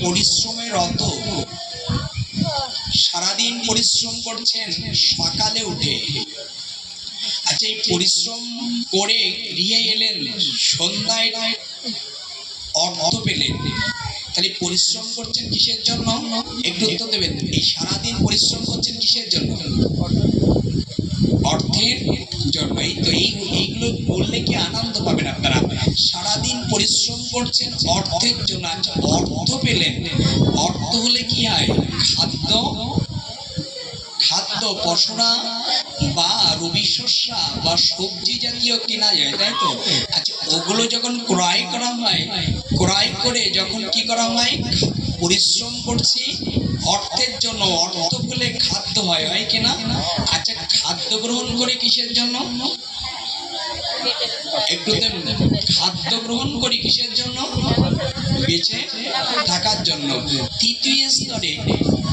পরিশ্রমে রত সারাদিন পরিশ্রম করছেন সকালে উঠে। আচ্ছা এই পরিশ্রম করে গৃহে এলেন, সন্ধ্যায় অর্থ পেলেন। তাহলে পরিশ্রম করছেন কিসের জন্য? একটু উত্তর দেবেন। এই সারাদিন পরিশ্রম করছেন কিসের জন্য? অর্থের জন্য এই তো এই এইগুলো বললে কি আনন্দ পাবেন আপনারা? সারাদিন পরিশ্রম করছেন, অর্থের জন্য অর্থ পেলেন। অর্থ হলে কি হয় খাদ্য? খাদ্য পশরা বা রবি শস্যা বা সবজি জাতীয় কেনা যায়, তাই তো? আচ্ছা ওগুলো যখন ক্রয় করা হয়, ক্রয় করে যখন কি করা হয়? পরিশ্রম করছি, অর্থের জন্য, অর্থ বলে খাদ্য হয় হয় কিনা আচ্ছা খাদ্য গ্রহণ করে কিসের জন্য? একটু। খাদ্য গ্রহণ করি কিসের জন্য? বেঁচে থাকার জন্য। তৃতীয় স্তরে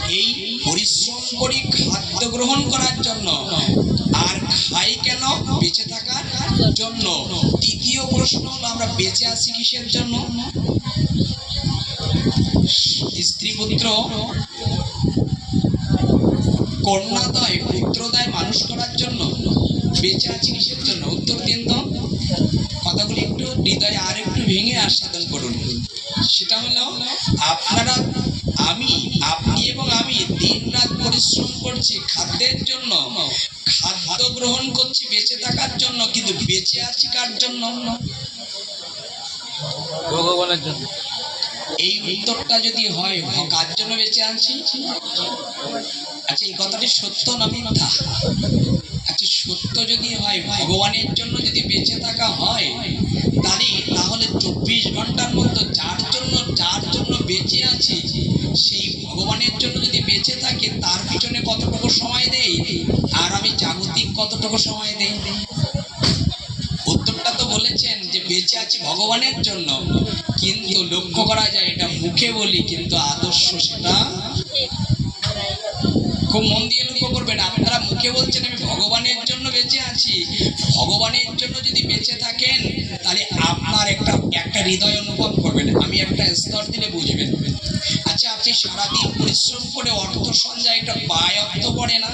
এই পরিশ্রম করি খাদ্য গ্রহণ করার জন্য। আর খাই কেন বেঁচে থাকার জন্য? তৃতীয় প্রশ্ন হলো, আমরা বেঁচে আছি কিসের জন্য? স্ত্রী পুত্র, কন্যাদয়, পুত্রদয় মানুষ করার জন্য। বেঁচে আছি কিসের জন্য উত্তর দিন তো। কথাগুলি একটু হৃদয়ে আর একটু ভেঙে আস্বাদন করুন। সেটা হলো আপনারা আমি আপনি এবং আমি দিন রাত পরিশ্রম করছি খাদ্যের জন্য। খাদ্য গ্রহণ করছি বেঁচে থাকার জন্য কিন্তু বেঁচে আছি কার জন্য? ভগবানের জন্য। এই উত্তরটা যদি হয় কার জন্য বেঁচে আছি? আচ্ছা এই কথাটি সত্য না মিথ্যা? সত্য যদি হয়, ভগবানের জন্য যদি বেঁচে থাকা হয়, তাহলে তাহলে চব্বিশ ঘণ্টার মধ্যে যার জন্য যার জন্য বেঁচে আছি, সেই ভগবানের জন্য যদি বেঁচে থাকে, তার পিছনে কতটুকু সময় দেই? আর আমি জাগতিক কতটুকু সময় দেই? উত্তরটা তো বলেছেন যে বেঁচে আছি ভগবানের জন্য। কিন্তু লক্ষ্য করা যায়, এটা মুখে বলি, কিন্তু আদর্শ সেটা খুব মন দিয়ে লক্ষ্য করবেন। আপনারা মুখে বলছেন আমি ভগবানের জন্য বেঁচে আছি। ভগবানের জন্য যদি বেঁচে থাকেন, তাহলে আপনার একটা একটা হৃদয় অনুভব করবেন। আমি একটা স্তর দিলে বুঝবেন। আচ্ছা আপনি সারাদিন পরিশ্রম করে অর্থ সঞ্চয় একটা পায় অর্থ পড়ে না?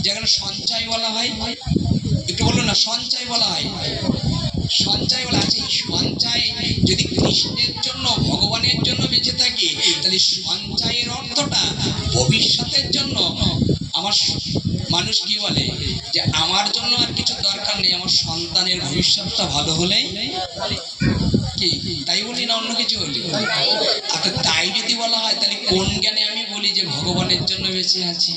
যেখানে সঞ্চয় বলা হয়, একটু বলুন না, সঞ্চয় বলা হয়। সঞ্চয় বলা আছে। সঞ্চয় যদি কৃষ্ণের জন্য, ভগবানের জন্য বেঁচে থাকি, তাহলে সঞ্চয়ের অর্থটা ভবিষ্যতের জন্য আমার মানুষ কি বলে যে আমার জন্য আর কিছু দরকার নেই আমার সন্তানের ভবিষ্যৎটা ভালো হলেই কি? তাই বলি না অন্য কিছু বলি আচ্ছা তাই যদি বলা হয়, তাহলে কোন জ্ঞানে আমি বলি যে ভগবানের জন্য বেঁচে আছি?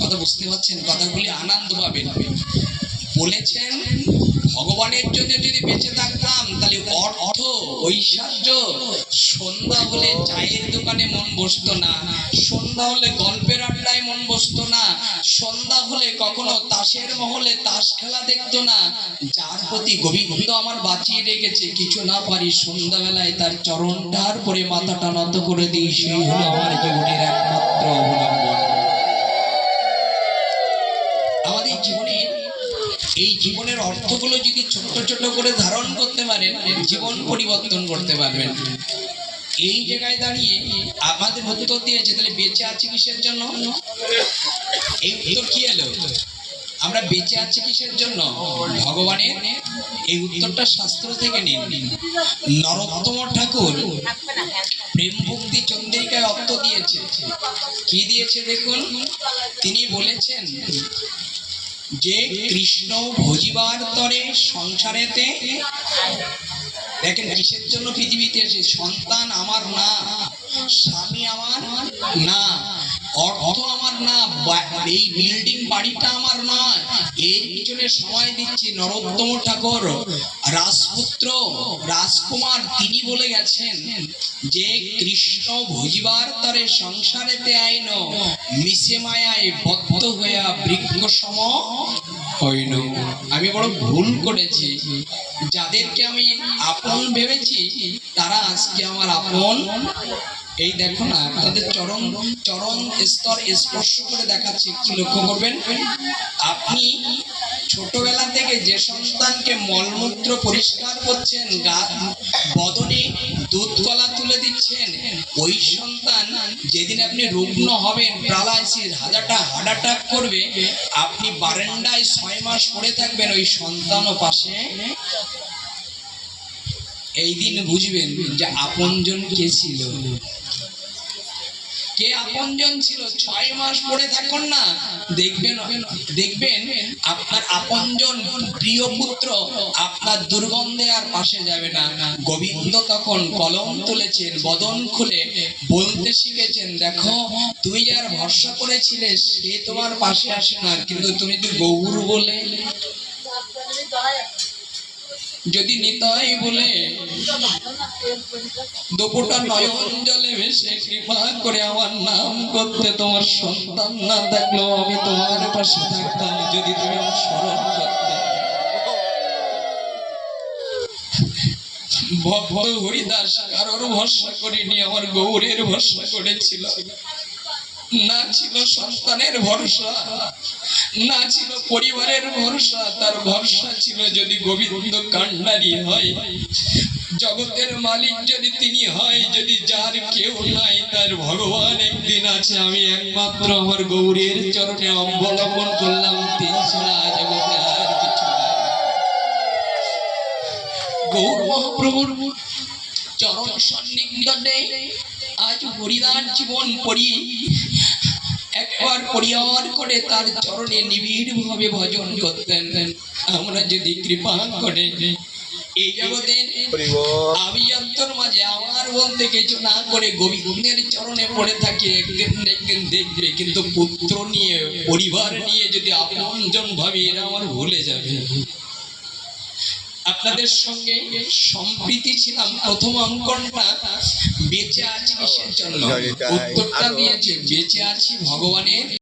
কথা বুঝতে পারছেন? কথাগুলি আনন্দ পাবেন বলেছেন, ভগবানের জন্য যদি বেঁচে থাকতাম, তাহলে ঐশ্বর্য। সন্ধ্যা হলে চায়ের দোকানে মন বসতো না। সন্ধ্যা হলে গল্পের আড্ডায় মন বসতো না। সন্ধ্যা হলে কখনো তাসের মহলে তাস খেলা দেখতো না। যার প্রতি গোবিন্দ আমার বাঁচিয়ে রেখেছে, কিছু না পারি সন্ধ্যাবেলায় তার চরণটার পরে মাথাটা নত করে দিই। সেই হলো আমার জীবনের একমাত্র অবলম্বন। আমাদের জীবনে এই জীবনের অর্থগুলো যদি ছোট ছোট করে ধারণ করতে পারেন, জীবন পরিবর্তন করতে পারবেন। এই জায়গায় দাঁড়িয়ে আমাদের উত্তর দিয়েছে তাহলে বেঁচে আছি কিসের জন্য? এই উত্তর কি এলো? আমরা বেঁচে আছি কিসের জন্য? ভগবানের। এই উত্তরটা শাস্ত্র থেকে নিন। নরোত্তম ঠাকুর প্রেম ভক্তি চন্দ্রিকায় অর্থ দিয়েছে। কি দিয়েছে দেখুন? তিনি বলেছেন যে কৃষ্ণ ভজিবার তরে সংসারেতে, দেখেন কিসের জন্য পৃথিবীতে এসে সন্তান আমার না, স্বামী আমার না। অর্থ আমার না এই বিল্ডিং বাড়িটা আমার নয় এর পিছনে সময় দিচ্ছি নরোত্তম ঠাকুর। রাজপুত্র, রাজকুমার, তিনি বলে গেছেন যে, কৃষ্ণ ভজিবার তরে সংসারেতে আইন, মিশে মায়ায় বদ্ধ হইয়া বৃক্ষ সম হইল। আমি বড় ভুল করেছি। যাদেরকে আমি আপন ভেবেছি, তারা আজকে আমার আপন এই দেখো না, তাদের চরম চরম স্তর স্পর্শ করে দেখাচ্ছে, একটু লক্ষ্য করবেন। আপনি ছোটবেলা থেকে যে সন্তানকে মলমূত্র পরিষ্কার করছেন গা বদনে দুধ কলা তুলে দিচ্ছেন, ওই সন্তান যেদিন আপনি রুগ্ন হবেন, প্যারালাইসিস হাজারটা হার্ট অ্যাটাক করবে, আপনি বারান্দায় ছয় মাস পড়ে থাকবেন ওই সন্তানও পাশে। এই দিন বুঝবেন যে আপনজন কে ছিল? কে আপনজন ছিল? ছয় মাস পড়ে থাকুন না। দেখবেন দেখবেন, আপনার আপনজন প্রিয় পুত্র আপনার দুর্গন্ধে আর পাশে যাবে না। গোবিন্দ তখন কলম তুলেছেন, বদন খুলে, বলতে শিখেছেন, দেখো, তুই যার ভরসা করেছিলে সে তোমার পাশে আসে না। কিন্তু তুমি তো গৌর বলে। যদি নিতাই বলে দুপুরটা নয়ন জলে ভেসে কৃপা করে আমার নাম করতে তোমার সন্তান না থাকলেও আমি তোমার পাশে থাকতাম, যদি তুমি আমার স্মরণ করতে। হরিদাস কারোর ভরসা করিনি, আমার গৌরের ভরসা করেছিল। না ছিল সন্তানের ভরসা, না ছিল পরিবারের ভরসা, তার ভরসা ছিল যদি গোবিন্দ কান্ডারি হয়, জগতের মালিক যদি তিনি হয়, যদি যার কেউ নাই, তার ভগবান একদিন আছে। আমি একমাত্র আমার গৌরের চরণে অবলম্বন করলাম, তিনি ছাড়া জগতে আর কিছু নাই। গৌর মহাপ্রভুর চরণ সন্নিগ্ধে আজ হরিদার জীবন পড়ি। করে তার চরণে ভজন করতেন। আমরা যদি কৃপা করে মাঝে আমার বলতে কিছু না করে চরণে পড়ে থাকি, একদিন একদিন দেখবে, কিন্তু পুত্র নিয়ে, পরিবার নিয়ে যদি আপনজন ভাবি এরা আমার ভুলে যাবে। আপনাদের সঙ্গে সম্প্রীতি ছিলাম প্রথম অঙ্কনটা বেঁচে আছি কিসের জন্য? উত্তরটা দিয়েছে বেঁচে আছি ভগবানের